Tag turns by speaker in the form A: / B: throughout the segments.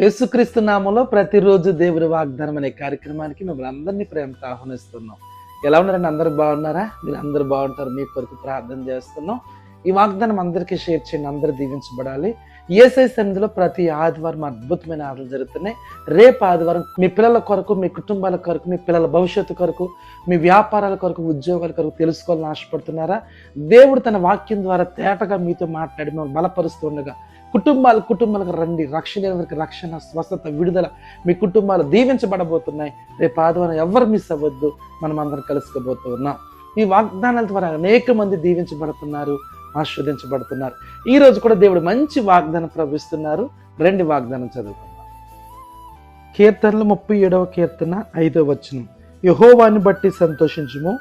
A: యేసుక్రీస్తు నామంలో ప్రతిరోజు దేవుడి వాగ్దానం అనే కార్యక్రమానికి మిమ్మల్ని అందరినీ ప్రేమతో ఆహ్వానిస్తున్నాం. ఎలా ఉన్నారండి? అందరూ బాగున్నారా? మీరు అందరూ బాగుంటారు. మీ కొరకు ప్రార్థన చేస్తున్నాం. ఈ వాగ్దానం అందరికీ షేర్ చేయండి. అందరూ దీవించబడాలి. ఏసై సన్నిధిలో ప్రతి ఆదివారం అద్భుతమైన ఆటలు జరుగుతున్నాయి. రేపు ఆదివారం మీ పిల్లల కొరకు మీ కుటుంబాల కొరకు మీ పిల్లల భవిష్యత్తు కొరకు మీ వ్యాపారాల కొరకు ఉద్యోగాల కొరకు తెలుసుకోవాలని ఆశపడుతున్నారా? దేవుడు తన వాక్యం ద్వారా తేటగా మీతో మాట్లాడి మిమ్మల్ని బలపరుస్తూ ఉండగా కుటుంబాలు కుటుంబాలకు రండి. రక్షణ వారికి రక్షణ స్వస్థత విడుదల మీ కుటుంబాలు దీవించబడబోతున్నాయి. రేపు ఆదివారం ఎవరు మిస్ అవ్వద్దు మనం అందరం కలుసుకోబోతున్నాం ఈ వాగ్దానాల ద్వారా అనేక మంది దీవించబడుతున్నారు. ఆస్వాదించబడుతున్నారు. ఈ రోజు కూడా దేవుడు మంచి వాగ్దానం ప్రవహిస్తున్నారు. రెండు వాగ్దానం చదువుకుందాం. కీర్తనలు ముప్పై ఏడవ కీర్తన ఐదవ వచనం. యహోవాని బట్టి సంతోషించుము.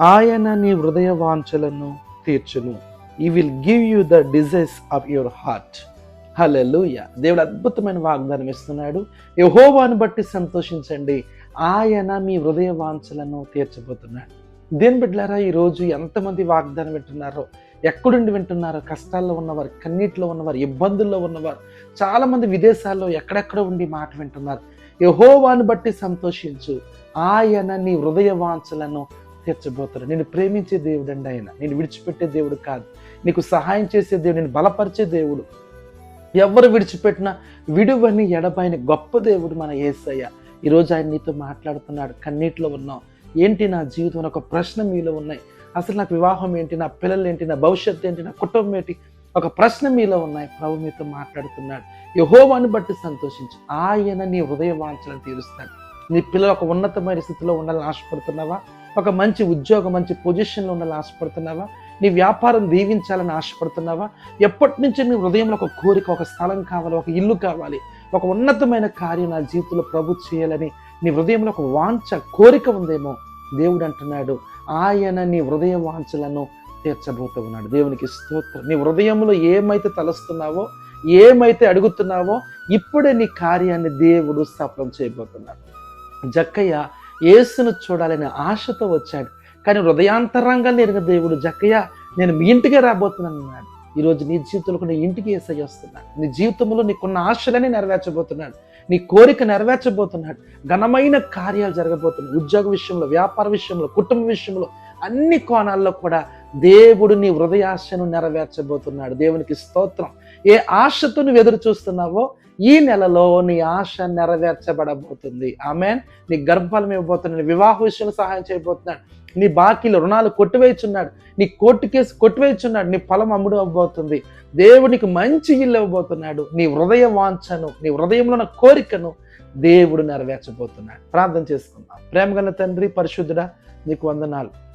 A: ఆయన నీ హృదయ వాంఛలను తీర్చును. He will give you the desires of your heart hallelujah దేవుడు అద్భుతమైన వాగ్దానం ఇస్తున్నాడు. యహోవాని బట్టి సంతోషించండి. ఆయన మీ హృదయ వాంఛలను తీర్చబోతున్నాడు. దేని బిడ్డలారా ఈరోజు ఎంతమంది వాగ్దానం వింటున్నారో ఎక్కడుండి వింటున్నారు? కష్టాల్లో ఉన్నవారు కన్నీటిలో ఉన్నవారు ఇబ్బందుల్లో ఉన్నవారు చాలామంది విదేశాల్లో ఎక్కడెక్కడ ఉండి మాట వింటున్నారు. యహోవాను బట్టి సంతోషించు. ఆయన నీ హృదయ వాంఛలను తీర్చబోతాడు. నేను ప్రేమించే దేవుడు అండి ఆయన. నేను విడిచిపెట్టే దేవుడు కాదు. నీకు సహాయం చేసే దేవుడు నేను బలపరిచే దేవుడు. ఎవరు విడిచిపెట్టినా విడువని ఎడబాయిన గొప్ప దేవుడు మన ఏసయ్య. ఈరోజు ఆయన నీతో మాట్లాడుతున్నాడు. కన్నీటిలో ఉన్నావు. ఏంటి నా జీవితం ఒక ప్రశ్న మీలో ఉన్నాయి. అసలు నాకు వివాహం ఏంటి నా పిల్లలు ఏంటి నా భవిష్యత్తు ఏంటి నా కుటుంబం ఏంటి? ఒక ప్రశ్న మీలో ఉన్నాయి. ప్రభు మీతో మాట్లాడుతున్నాడు. యహోవాని బట్టి సంతోషించు. ఆయన నీ హృదయ వాంఛలను తీరుస్తాడు. నీ పిల్లలు ఒక ఉన్నతమైన స్థితిలో ఉండాలని ఆశపడుతున్నావా? ఒక మంచి ఉద్యోగం మంచి పొజిషన్లో ఉండాలని ఆశపడుతున్నావా? నీ వ్యాపారం దీవించాలని ఆశపడుతున్నావా? ఎప్పటి నుంచి నీ హృదయంలో ఒక కోరిక ఒక స్థలం కావాలి ఒక ఇల్లు కావాలి ఒక ఉన్నతమైన కార్యం నా జీవితంలో ప్రభు చేయాలని నీ హృదయంలో ఒక వాంఛ కోరిక ఉందేమో దేవుడు అంటున్నాడు. ఆయన నీ హృదయ వాంఛలను తీర్చబోతూ ఉన్నాడు దేవునికి స్తోత్రం. నీ హృదయంలో ఏమైతే తలస్తున్నావో ఏమైతే అడుగుతున్నావో ఇప్పుడే నీ కార్యాన్ని దేవుడు సఫలం చేయబోతున్నాడు. జక్కయ్య యేసును చూడాలనే ఆశతో వచ్చాడు. కానీ హృదయాంతరంగా నేను దేవుడు జక్కయ్య నేను మీ ఇంటికే రాబోతున్నాను అన్నాడు ఈరోజు నీ జీవితంలో నీ ఇంటికి ఏసై వస్తున్నాడు. నీ జీవితంలో నీకున్న ఆశలని నెరవేర్చబోతున్నాడు. నీ కోరిక నెరవేర్చబోతున్నాడు. ఘనమైన కార్యాలు జరగబోతున్నాయి. ఉద్యోగ విషయంలో వ్యాపార విషయంలో కుటుంబ విషయంలో అన్ని కోణాల్లో కూడా దేవుడు నీ హృదయాశను నెరవేర్చబోతున్నాడు. దేవునికి స్తోత్రం. ఏ ఆశతో నువ్వు ఎదురు చూస్తున్నావో ఈ నెలలో నీ ఆశ నెరవేర్చబడబోతుంది. ఆమె నీ గర్భాలు ఇవ్వబోతున్నాడు. వివాహ విషయంలో సహాయం చేయబోతున్నాడు. నీ బాకీలు రుణాలు కొట్టివేయుచున్నాడు. నీ కోర్టు కేసు కొట్టివేయుచున్నాడు. నీ ఫలం అమ్ముడు అవ్వబోతుంది. దేవునికి మంచి ఇల్లు ఇవ్వబోతున్నాడు. నీ హృదయ వాంఛను నీ హృదయంలో ఉన్న కోరికను దేవుడు నెరవేర్చబోతున్నాడు. ప్రార్థన చేసుకుందాం. ప్రేమగల తండ్రి పరిశుద్ధుడా నీకు వందనాలు.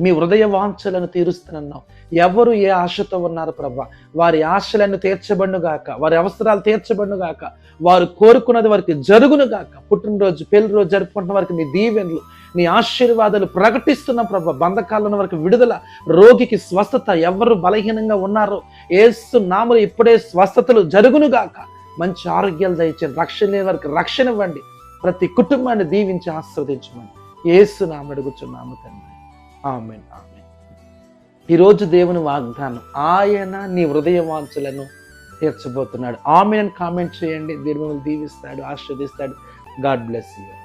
A: మీ హృదయ వాంఛలను తీరుస్తానన్నావు. ఎవరు ఏ ఆశతో ఉన్నారు ప్రభా? వారి ఆశలను తీర్చబడును గాక. వారి అవసరాలు తీర్చబడును గాక. వారు కోరుకున్నది వారికి జరుగును గాక. పుట్టినరోజు పెళ్ళి రోజు జరుపుకుంటున్న వారికి నీ దీవెన్లు నీ ఆశీర్వాదాలు ప్రకటిస్తున్న ప్రభా. బంధకాలను వారికి విడుదల రోగికి స్వస్థత ఎవరు బలహీనంగా ఉన్నారో ఏసు నాములు ఇప్పుడే స్వస్థతలు జరుగును గాక. మంచి ఆరోగ్యాలు దయచేయండి. రక్షణ లేని వారికి రక్షణ ఇవ్వండి. ప్రతి కుటుంబాన్ని దీవించి ఆస్వాదించమని ఏసు నామడుగుచున్నాము తండ్రి. ఆమెన్ ఆమె ఈరోజు దేవుని వాగ్దానం ఆయన నీ హృదయ వాంఛలను తీర్చబోతున్నాడు. ఆమెన్ కామెంట్ చేయండి. దేవుని దీవిస్తాడు ఆస్వాదిస్తాడు గాడ్ బ్లెస్ యూ.